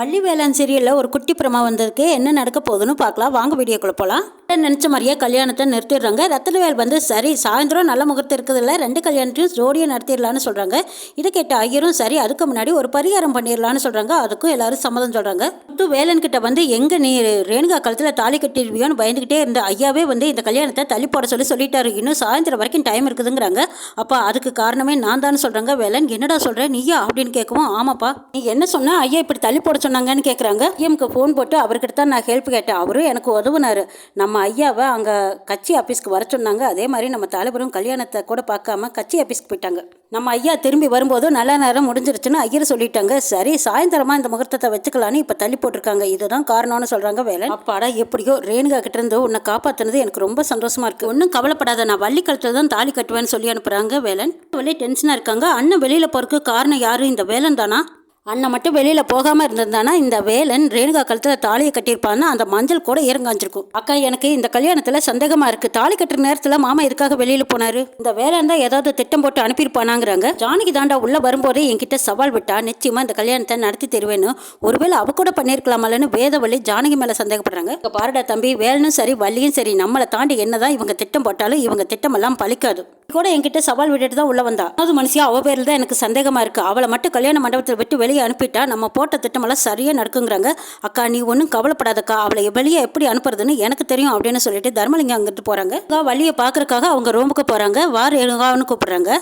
பள்ளி வேளாண் சீரியலில் ஒரு குட்டி பிரமா வந்ததுக்கு என்ன நடக்க போகுதுன்னு பார்க்கலாம். வாங்க வீடியோக்குள்ள போகலாம் நினச்ச மாதிரியே கல்யாணத்தை நிறுத்திடுறாங்க. ரத்தனவேல் வந்து சரி சாயந்தரம் நல்ல முகூர்த்தம் இருக்குதுல்ல. ரெண்டு கல்யாணத்தையும் ஜோடியை நடத்திடலான்னு சொல்கிறாங்க இதை கேட்ட ஐயரும் சரி அதுக்கு முன்னாடி ஒரு பரிகாரம் பண்ணிடலான்னு சொல்கிறாங்க அதுக்கும் எல்லாரும் சம்மதம் சொல்கிறாங்க முத்து வேலன்கிட்ட வந்து எங்கே நீ ரேணுகா கழுத்தில் தாலி கட்டிடுவியோன்னு பயந்துக்கிட்டே இருந்த ஐயாவே வந்து இந்த கல்யாணத்தை தள்ளி போட சொல்லி சொல்லிட்டாரு. இன்னும் சாயந்தரம் வரைக்கும் டைம் இருக்குதுங்கிறாங்க. அப்போ அதுக்கு காரணமே நான் தான் சொல்கிறாங்க வேலன் என்னடா சொல்கிற நீயா? அப்படின்னு கேட்கவும் ஆமாப்பா. நீ என்ன சொன்ன? ஐயா இப்படி தள்ளி போட சொன்னாங்கன்னு கேட்குறாங்க. எம்க்கு ஃபோன் போட்டு அவர்கிட்ட தான் நான் ஹெல்ப் கேட்டேன். அவரும் எனக்கு உதவுனார். நம்ம ஐயாவை அங்கே கட்சி ஆஃபீஸ்க்கு வர சொன்னாங்க. அதே மாதிரி நம்ம தலைவரும் கல்யாணத்தை கூட பார்க்காம கட்சி ஆஃபீஸ்க்கு போயிட்டாங்க. நம்ம ஐயா திரும்பி வரும்போது நல்ல நேரம் முடிஞ்சிருச்சுன்னு ஐயர் சொல்லிட்டாங்க. சரி சாயந்தரமா இந்த முகூர்த்தத்தை வச்சுக்கலான்னு இப்போ தள்ளி போட்டிருக்காங்க. இதுதான் காரணம்னு சொல்கிறாங்க வேலை அப்பாடா எப்படியோ ரேணுகா கிட்ட இருந்து உன்னை காப்பாத்துனது எனக்கு ரொம்ப சந்தோஷமா இருக்கு. ஒன்றும் கவலைப்படாத நான் வள்ளி கழுத்தில் தான் தாலி கட்டுவேன்னு சொல்லி அனுப்புறாங்க வேலன். வெளியே டென்ஷனாக இருக்காங்க. அண்ணன் வெளியில் போறதுக்கு காரணம் யாரு? இந்த வேலன் தானா? அண்ணன் மட்டும் வெளியில் போகாமல் இருந்திருந்தானா? இந்த வேலன் ரேணுகா கழுத்தில் தாலியை கட்டியிருப்பான்னா அந்த மஞ்சள் கூட இறங்காஞ்சிருக்கும் அக்கா எனக்கு இந்த கல்யாணத்தில் சந்தேகமாக இருக்குது தாலி கட்டுற நேரத்தில் மாமா எதுக்காக வெளியில் போனாரு? இந்த வேலன் தான் ஏதாவது திட்டம் போட்டு அனுப்பியிருப்பானாங்கிறாங்க. ஜானகி தாண்டா உள்ளே வரும்போதே என்கிட்ட சவால் விட்டா நிச்சயமாக இந்த கல்யாணத்தை நடத்தி தருவேன்னு. ஒருவேளை அவ கூட பண்ணியிருக்கலாமலன்னு வேதவள்ளி ஜானகி மேலே சந்தேகப்படுறாங்க. இப்போ பாருடா தம்பி வேலனும் சரி வள்ளியும் சரி நம்மளை தாண்டி என்னதான் இவங்க திட்டம் போட்டாலும் இவங்க திட்டமெல்லாம் பழிக்காது. கூட என்கிட்ட சவால் விட்டுட்டு தான் உள்ள வந்தா. அது மனுஷியா அவ பேரில் தான் எனக்கு சந்தேகமா இருக்கு. அவளை மட்டும் கல்யாண மண்டபத்தில் விட்டு வெளியே அனுப்பிட்டா நம்ம போட்ட திட்டமெல்லாம் சரியா நடக்குங்கிறாங்க. அக்கா நீ ஒன்றும் கவலைப்படாதக்கா. அவளை வெளியே எப்படி அனுப்புறதுன்னு எனக்கு தெரியும் அப்படின்னு சொல்லிட்டு தர்மலிங்கம் அங்கிட்டு போறாங்க. அக்கா வழியை பார்க்கறக்காக அவங்க ரூமுக்கு போறாங்க. வார் எழுகான்னு கூப்பிடுறாங்க.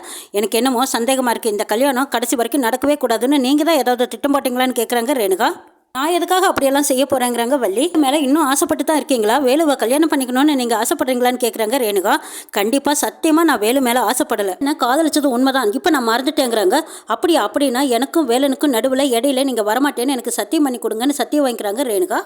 எனக்கு என்னமோ சந்தேகமா இருக்கு. இந்த கல்யாணம் கடைசி வரைக்கும் நடக்கவே கூடாதுன்னு நீங்க தான் ஏதாவது திட்டம் போட்டீங்களான்னு கேட்குறாங்க ரேணுகா. நான் எதுக்காக அப்படியெல்லாம் செய்ய போறேங்கிறாங்க வள்ளி. மேலே இன்னும் ஆசைப்பட்டு தான் இருக்கீங்களா? வேலுவை கல்யாணம் பண்ணிக்கணும்னு நீங்கள் ஆசைப்படுறீங்களான்னு கேட்குறாங்க ரேணுகா. கண்டிப்பாக சத்தியமாக நான் வேலு மேலே ஆசைப்படலை. நான் காதலிச்சது உண்மைதான். இப்போ நான் மறந்துட்டேங்கிறாங்க. அப்படி அப்படின்னா எனக்கும் வேலனுக்கும் நடுவில் இடையில நீங்கள் வரமாட்டேன்னு எனக்கு சத்தியம் பண்ணி கொடுங்கன்னு சத்தியம் வாங்கிக்கிறாங்க ரேணுகா.